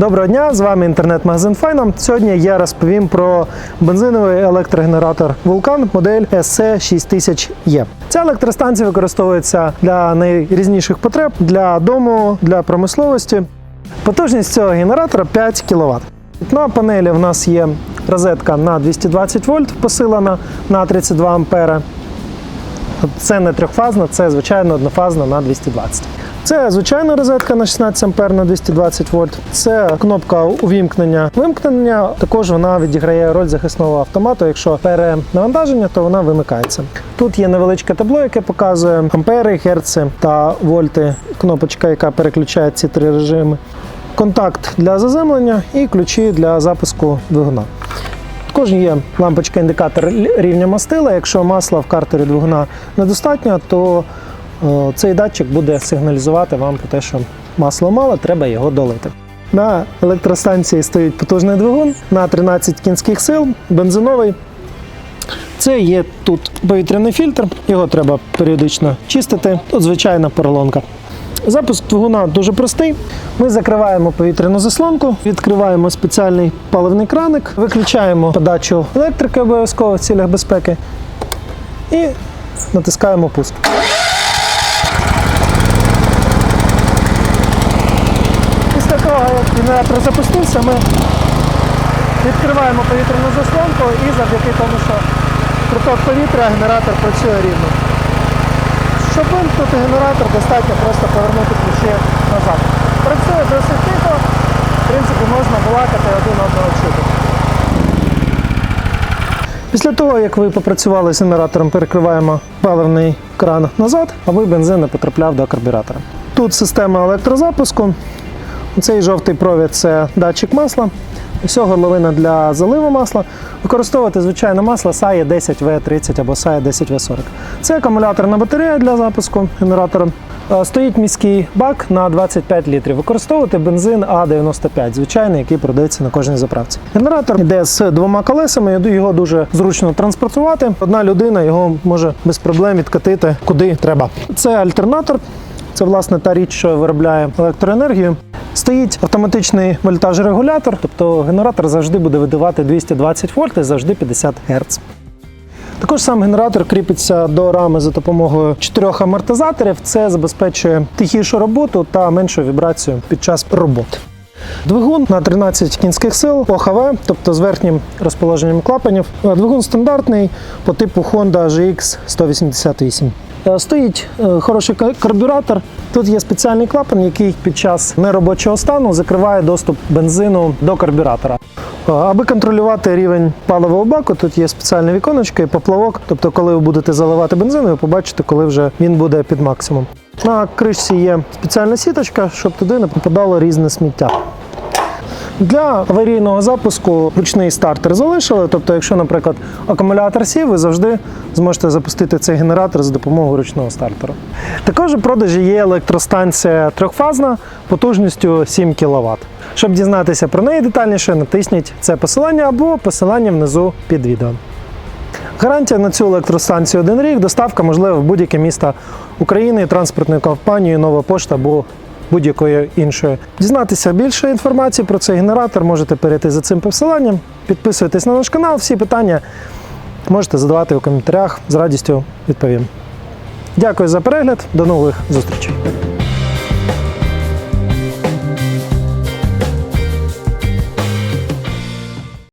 Доброго дня, з вами інтернет-магазин Файна. Сьогодні я розповім про бензиновий електрогенератор Вулкан модель SC6000E. Ця електростанція використовується для найрізніших потреб для дому, для промисловості. Потужність цього генератора 5 кВт. На панелі в нас є розетка на 220 вольт, посилена на 32 ампера. Це не трьохфазна, це звичайно однофазна на 220. Це звичайна розетка на 16 ампер на 220 вольт. Це кнопка увімкнення вимкнення. Також вона відіграє роль захисного автомату. Якщо перенавантаження, то вона вимикається. Тут є невеличке табло, яке показує ампери, герци та вольти. Кнопочка, яка переключає ці три режими. Контакт для заземлення і ключі для запуску двигуна. Також є лампочка-індикатор рівня мастила. Якщо масла в картері двигуна недостатньо, то цей датчик буде сигналізувати вам про те, що масла мало, треба його долити. На електростанції стоїть потужний двигун на 13 кінських сил, бензиновий. Це є тут повітряний фільтр, його треба періодично чистити. Тут звичайна поролонка. Запуск двигуна дуже простий. Ми закриваємо повітряну заслонку, відкриваємо спеціальний паливний краник, виключаємо подачу електрики обов'язково в цілях безпеки і натискаємо пуск. Після того, запустився, ми відкриваємо повітряну заслонку і завдяки тому, що приток повітря генератор працює рівно. Щоб вимкнути генератор, достатньо просто повернути ключі назад. Працює досить тихо, в принципі, можна балакати один одного чути. Після того, як ви попрацювали з генератором, перекриваємо паливний кран назад, аби бензин не потрапляв до карбюратора. Тут система електрозапуску. Цей жовтий провід це датчик масла. Ось горловина для заливу масла. Використовувати звичайне масло SAE 10V30 або SAE 10V40. Це акумуляторна батарея для запуску генератора. Е, Стоїть міський бак на 25 літрів. Використовувати бензин А95, звичайний, який продається на кожній заправці. Генератор йде з двома колесами, його дуже зручно транспортувати. Одна людина його може без проблем відкатити куди треба. Це альтернатор. Це власне та річ, що виробляє електроенергію. Стоїть автоматичний вольтаж-регулятор, тобто генератор завжди буде видавати 220 вольт і завжди 50 Гц. Також сам генератор кріпиться до рами за допомогою чотирьох амортизаторів. Це забезпечує тихішу роботу та меншу вібрацію під час роботи. Двигун на 13 кінських сил ОХВ, тобто з верхнім розположенням клапанів. Е, Двигун стандартний по типу Honda GX 188. Е, Стоїть е, хороший карбюратор. Тут є спеціальний клапан, який під час неробочого стану закриває доступ бензину до карбюратора. Аби контролювати рівень паливого баку, тут є спеціальне віконечко і поплавок. Тобто, коли ви будете заливати бензин, ви побачите, коли вже він буде під максимум. На кришці є спеціальна сіточка, щоб туди не попадало різне сміття. Для аварійного запуску ручний стартер залишили. Тобто, якщо, наприклад, акумулятор сів, ви завжди зможете запустити цей генератор за допомогою ручного стартера. Також у продажі є електростанція трьохфазна потужністю 7 кВт. Щоб дізнатися про неї детальніше, натисніть це посилання або посилання внизу під відео. Гарантія на цю електростанцію один рік, доставка можлива в будь-яке місто України, транспортною компанією, нова пошта або будь-якої іншої. Дізнатися більше інформації про цей генератор можете перейти за цим посиланням. Підписуйтесь на наш канал, всі питання можете задавати у коментарях, з радістю відповім. Дякую за перегляд, до нових зустрічей.